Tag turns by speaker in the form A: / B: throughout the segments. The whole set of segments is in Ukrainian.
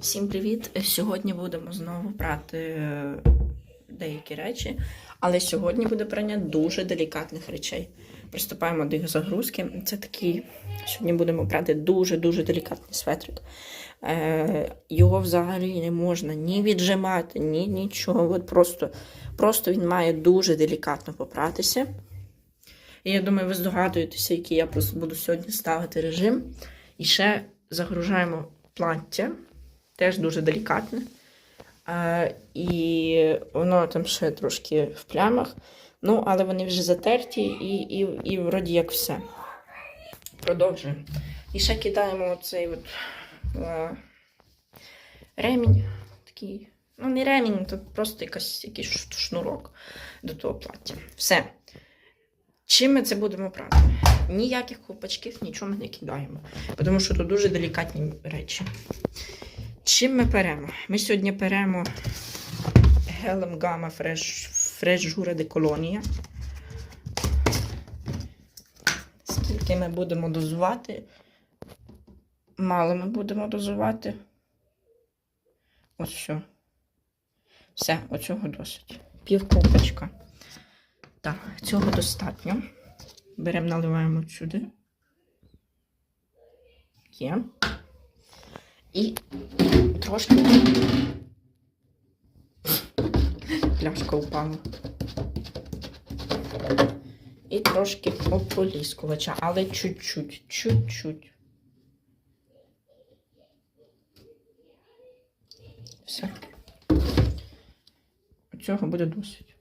A: Всім привіт! Сьогодні будемо знову брати деякі речі, але сьогодні буде прання дуже делікатних речей. Приступаємо до їх загрузки. Це такий. Сьогодні будемо брати дуже-дуже делікатний светрик. Е, його взагалі не можна ні віджимати, ні нічого. От просто, просто він має дуже делікатно попратися. І я думаю, ви здогадуєтеся, який я буду сьогодні ставити режим. І ще загружаємо плаття теж дуже делікатне. А, і воно там ще трошки в плямах. Ну, але вони вже затерті і, і, і вроді як все. Продовжуємо. І ще кидаємо оцей от, а, ремінь. Такий. Ну, не ремінь, то просто якась, якийсь шнурок до того плаття. Все. Чим ми це будемо брати? Ніяких купачків, нічого ми не кидаємо. Тому що тут дуже делікатні речі. Чим ми перемо? Ми сьогодні перемо гелем Gamma Fresh, Fresh Jura de Colonia. Скільки ми будемо дозувати? Мало ми будемо дозувати. Ось все. Все, оцього досить. Пів ковпачка. Так, цього достатньо. Беремо, наливаємо сюди. Є. І трошки пляшка упала. І трошки ополіскувача, але чуть-чуть, чуть-чуть. Все. Цього буде досить.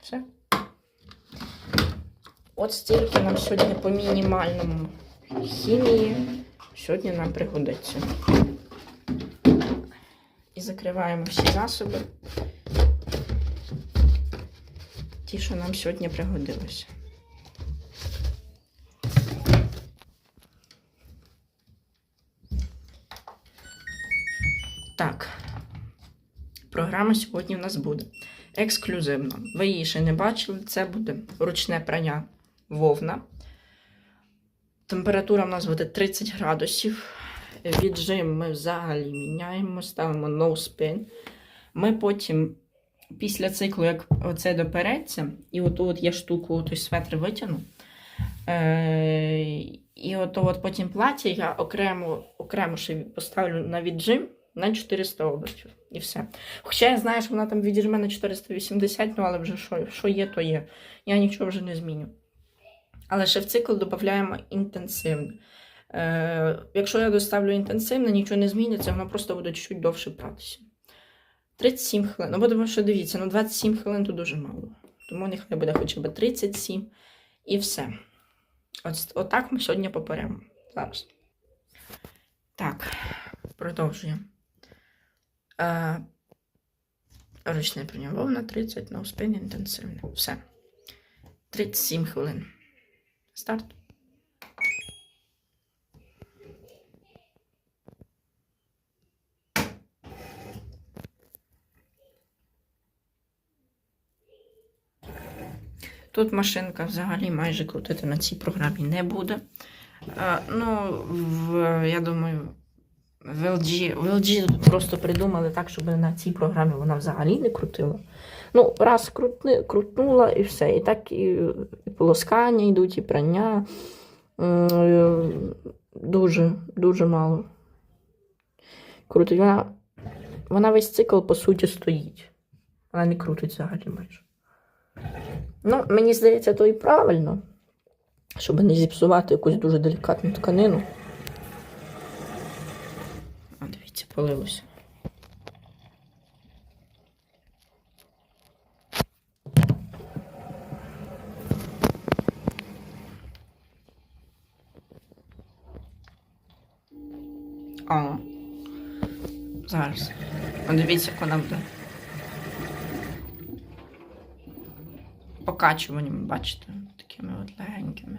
A: Все. От стільки нам сьогодні по мінімальному хімії. Сьогодні нам пригодиться. І закриваємо всі засоби. Ті, що нам сьогодні пригодилися. Так. Програма сьогодні в нас буде ексклюзивно. Ви її ще не бачили, це буде ручне прання вовна. Температура в нас буде 30 градусів. Віджим ми взагалі міняємо, ставимо no spin. Ми потім, після циклу, як оце допереться, і от от я штуку той светр витягну. Е- і от, от потім плаття я окремо, окремо ще поставлю на віджим на 400 обертів. І все. Хоча я знаю, що вона там відіжме на 480, ну але вже що, що є, то є. Я нічого вже не зміню. Але ще в цикл додаємо інтенсивне. Е, якщо я доставлю інтенсивне, нічого не зміниться, воно просто буде чуть довше пратися. 37 хвилин. Ну, будемо що дивіться, ну 27 хвилин то дуже мало. Тому нехай буде хоча б 37 і все. От, отак ми сьогодні поперемо. Зараз. Так, продовжуємо. Е, ручне прийняв вовна 30, на спин інтенсивне. Все. 37 хвилин. Старт. Тут машинка взагалі майже крутити на цій програмі не буде. Е, ну, в, я думаю, в LG, в LG просто придумали так, щоб на цій програмі вона взагалі не крутила. Ну, раз крутни, крутнула і все. І так і, і полоскання йдуть, і прання. Дуже, дуже мало. Крутить. Вона, вона весь цикл, по суті, стоїть. Вона не крутить взагалі майже. Ну, мені здається, то і правильно, щоб не зіпсувати якусь дуже делікатну тканину. А, дивіться, полилося. А. Зараз. Подивіться дивіться, як буде. Покачуваннями, бачите, такими от легенькими.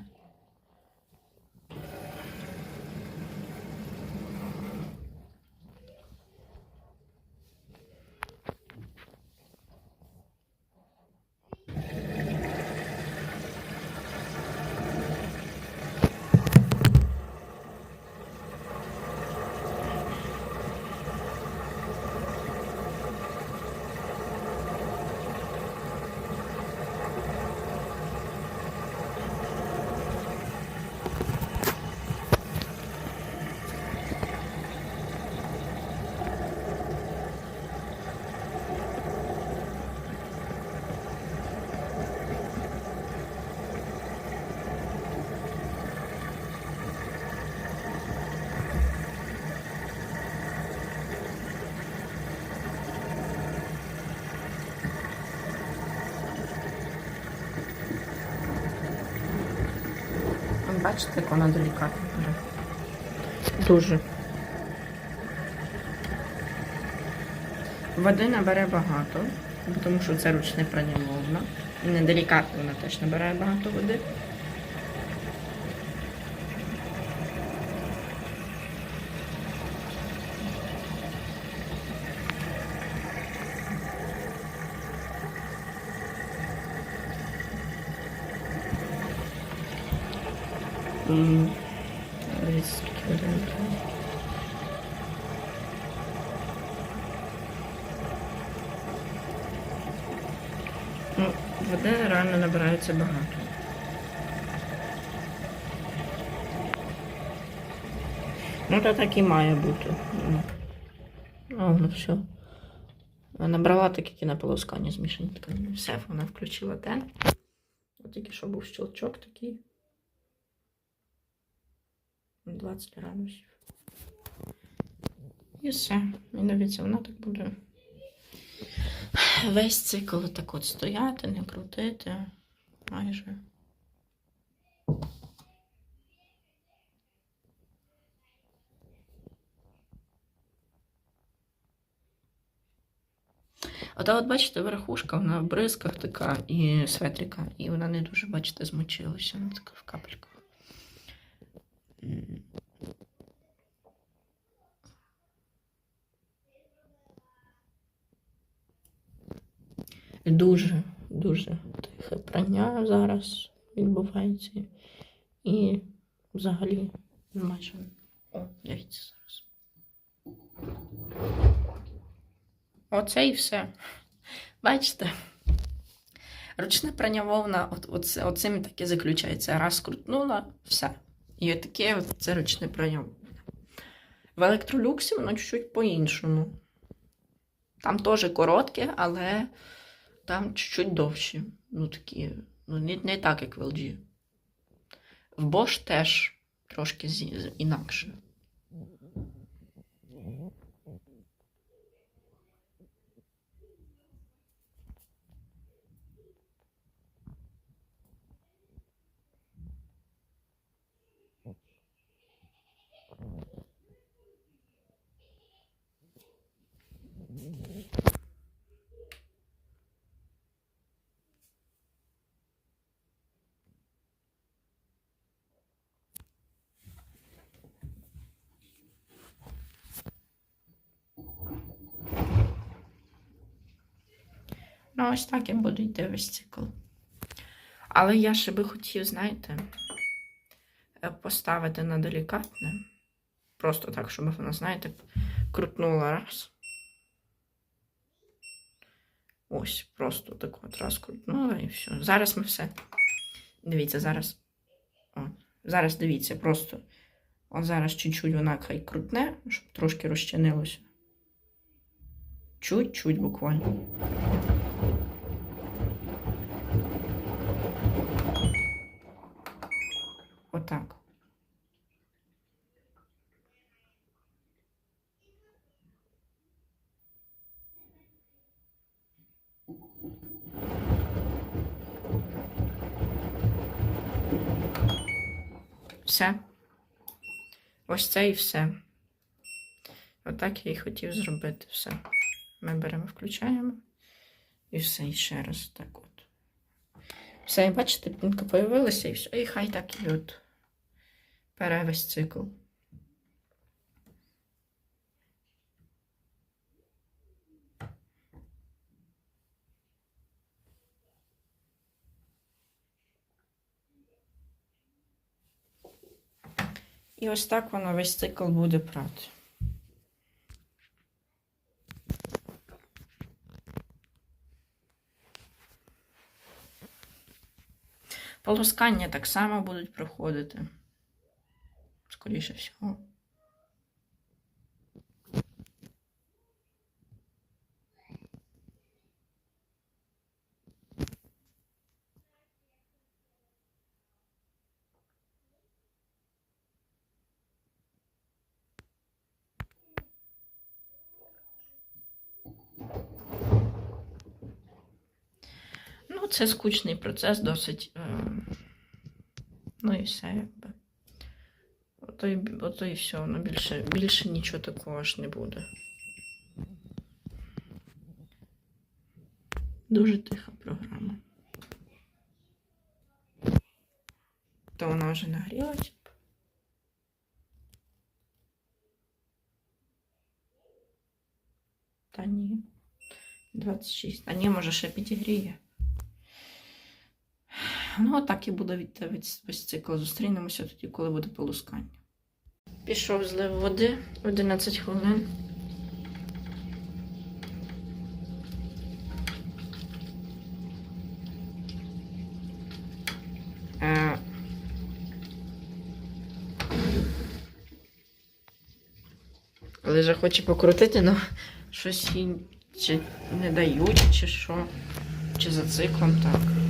A: Бачите, як вона делікатна бере? Дуже. Води набере багато, тому що це ручне прання вовна. Неделікатно вона теж набирає багато води. М, Дивіться, скільки води набирає. Ну, води реально набирається багато. Ну, то так і має бути. О, ну все. Набрала так, як і на полоскання змішані тканини. Все, вона включила те. От тільки що був щелчок такий. 20 градусів. І все. І дивіться, вона так буде весь цикл так от стояти, не крутити. Майже. Ота от, бачите, верхушка, вона в бризках така і светрика, і вона не дуже, бачите, змочилася, вона така в капельках. Дуже, дуже тихе прання зараз відбувається. І взагалі майже. О, дивіться зараз. Оце і все. Бачите? Ручне прання вовна от, оце, оцим так і заключається. Раз крутнула, все. І таке от це ручне прання вовна. В електролюксі воно чуть-чуть по-іншому. Там теж коротке, але там чуть-чуть довші. Ну, такі, ну, не, не так, як в LG. В Bosch теж трошки інакше. Ну, ось так і буде йти весь цикл. Але я ще би хотів, знаєте, е, поставити на делікатне. Просто так, щоб вона, знаєте, крутнула раз. Ось, просто так от раз крутнула і все. Зараз ми все. Дивіться, зараз. О, зараз дивіться, просто. От зараз чуть-чуть вона хай крутне, щоб трошки розчинилося. Чуть-чуть буквально. Отак. Все. Ось це і все. Отак я і хотів зробити все. Ми беремо, включаємо. І все, і ще раз так от. Все, і бачите, пінка появилася і все. І хай так і от бере весь цикл. І ось так воно весь цикл буде прати. Полоскання так само будуть проходити. Скоріше всього. Ну, це скучний процес, досить. Е... Ну і все. Ото і, ото і все. Ну, більше, більше нічого такого аж не буде. Дуже тиха програма. То вона вже нагрілась. Та ні. 26. А ні, може ще підігріє. Ну, отак і буде від весь цикл. Зустрінемося тоді, коли буде полускання. Пішов злив води 11 хвилин. Е, Лежа хоче покрутити, але щось їй чи не дають, чи що. Чи за циклом так.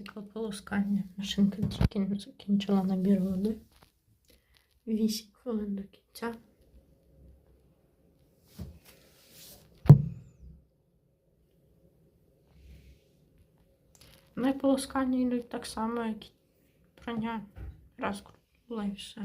A: Де цикл полоскання? Машинка тільки закінчила набір води. 8 хвилин до кінця. І полоскання йдуть так само, як і прання. Раз крутила і все.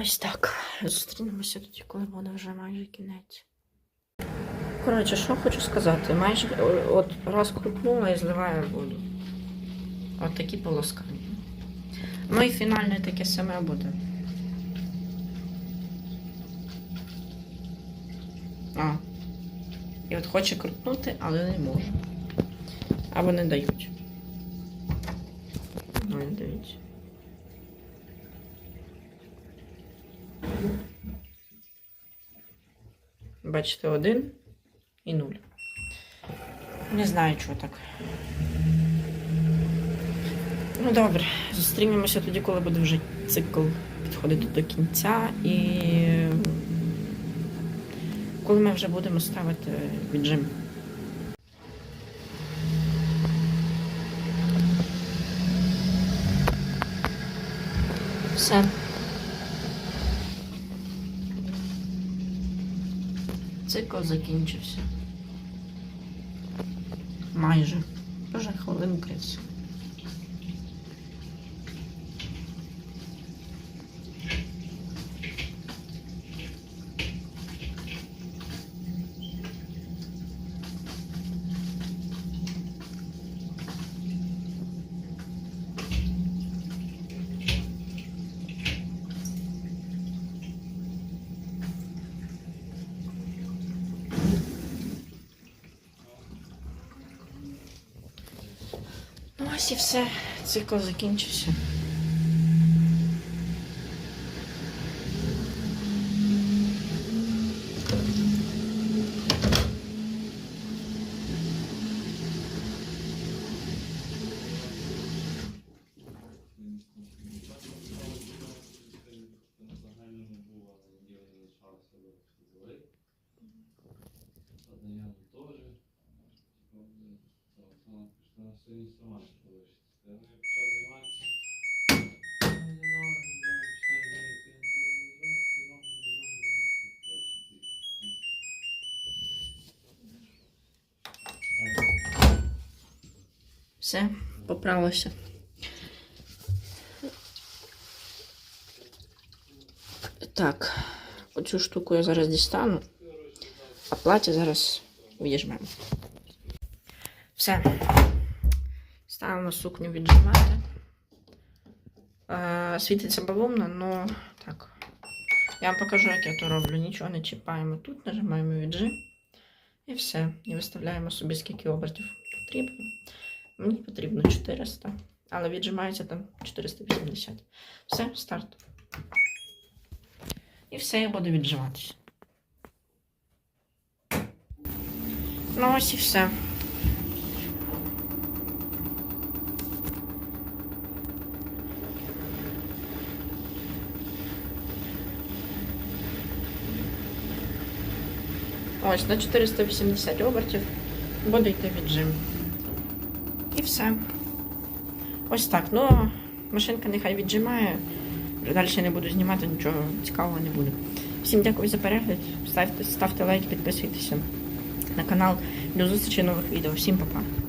A: Ось так. Зустрінемося тоді, коли буде вже майже кінець. Коротше, що хочу сказати, майже от раз крутнула і зливаю воду. От такі полоскання. Ну і фінальне таке саме буде. А. І от хоче крутнути, але не може. Або не дають. Ну, не дають. Бачите, один і нуль. Не знаю, чого так. Ну добре, зустрінемося тоді, коли буде вже цикл підходити до кінця і коли ми вже будемо ставити віджим. Все. Цикл закінчився. Майже. Вже хвилинка і. Ось і все. Цикл закінчився. Все, поправилося. Так, оцю штуку я зараз дістану, а плаття зараз відіжмемо. Все. Ставимо сукню віджимати. Е, світиться бавовна, але так. Я вам покажу, як я то роблю. Нічого не чіпаємо тут, нажимаємо віджим. І все. І виставляємо собі, скільки обертів потрібно. Мені потрібно 400, але віджимається там 480. Все, старт. І все, я буду віджиматися. Ну ось і все. Ось на 480 обертів буде йти віджим. Все. Ось так. Ну, машинка нехай віджимає. Вже далі не буду знімати, нічого цікавого не буде. Всім дякую за перегляд. Ставте, ставте лайк, підписуйтеся на канал. До зустрічі нових відео. Всім па-па.